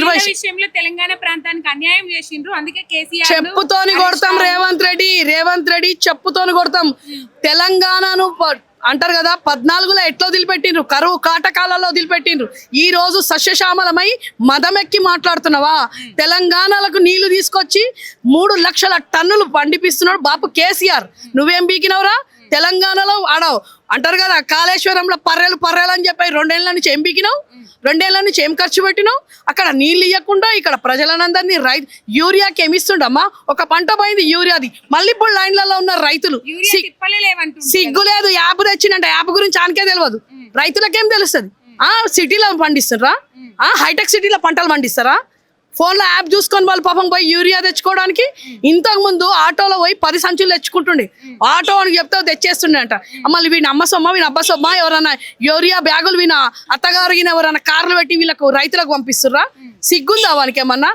ఇరవై విషయంలో తెలంగాణ ప్రాంతానికి అన్యాయం చేసిండ్రు. అందుకే కేసీఆర్ చెప్పుతోని కొడతాం రేవంత్ రెడ్డి రేవంత్ రెడ్డి చెప్పుతోని కొడతాం. తెలంగాణను అంటారు కదా పద్నాలుగులో ఎట్లా వదిలిపెట్టిండ్రు? కరువు కాటకాలలో వదిలిపెట్టిండ్రు. ఈ రోజు సస్యశ్యామలమై మదమెక్కి మాట్లాడుతున్నావా? తెలంగాణలకు నీళ్ళు తీసుకొచ్చి మూడు లక్షల టన్నులు పండిపిస్తున్నాడు బాపు కేసీఆర్. నువ్వేం బీకినవురా? తెలంగాణలో ఆడవు. అంటారు కదా కాళేశ్వరంలో పర్రెలు పర్రెలు అని చెప్పి రెండేళ్ళ నుంచి ఏం బీకినావు రెండేళ్ళ నుంచి ఏం ఖర్చు పెట్టినావు? అక్కడ నీళ్ళు ఇవ్వకుండా ఇక్కడ ప్రజలనందరినీ రైతు యూరియాకి ఏమి ఇస్తుండమ్మా ఒక పంట పోయింది యూరియాది. మళ్ళీ ఇప్పుడు లైన్లలో ఉన్న రైతులు సిగ్గు లేదు యాప్ తెచ్చిందంట. యాప్ గురించి ఆనకే తెలియదు రైతులకేం తెలుస్తుంది? ఆ సిటీలో పండిస్తారా ఆ హైటెక్ సిటీలో పంటలు పండిస్తారా? ఫోన్లో యాప్ చూసుకొని వాళ్ళు పాపం పోయి యూరియా తెచ్చుకోవడానికి ఇంతకు ముందు ఆటోలో పోయి పది సంచులు తెచ్చుకుంటుండే. ఆటో అని చెప్తే తెచ్చేస్తుండే అంట మళ్ళీ వీని అమ్మ సొమ్మ వీని అబ్బ సొమ్మ ఎవరైనా యూరియా బ్యాగులు వీన అత్తగారు ఈయన ఎవరైనా కార్లు పెట్టి వీళ్ళకు రైతులకు పంపిస్తుర్రా? సిగ్గుందా వానికి ఏమన్నా